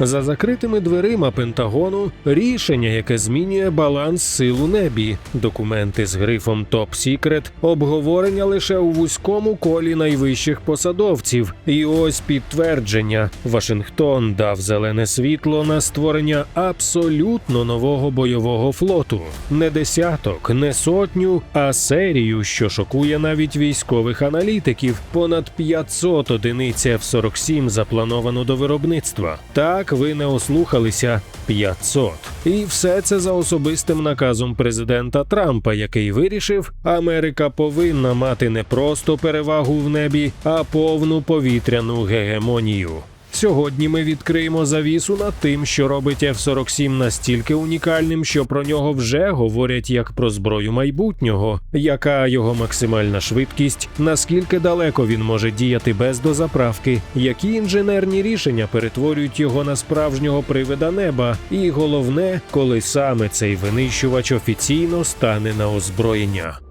За закритими дверима Пентагону рішення, яке змінює баланс сил у небі. Документи з грифом Топ Сікрет, обговорення лише у вузькому колі найвищих посадовців. І ось підтвердження: Вашингтон дав зелене світло на створення абсолютно нового бойового флоту. Не десяток, не сотню, а серію, що шокує навіть військових аналітиків. Понад 500 одиниць F-47 заплановано до виробництва. Так ви не ослухалися 500. І все це за особистим наказом президента Трампа, який вирішив, Америка повинна мати не просто перевагу в небі, а повну повітряну гегемонію. Сьогодні ми відкриємо завісу над тим, що робить F-47 настільки унікальним, що про нього вже говорять як про зброю майбутнього, яка його максимальна швидкість, наскільки далеко він може діяти без дозаправки, які інженерні рішення перетворюють його на справжнього привида неба, і головне, коли саме цей винищувач офіційно стане на озброєння.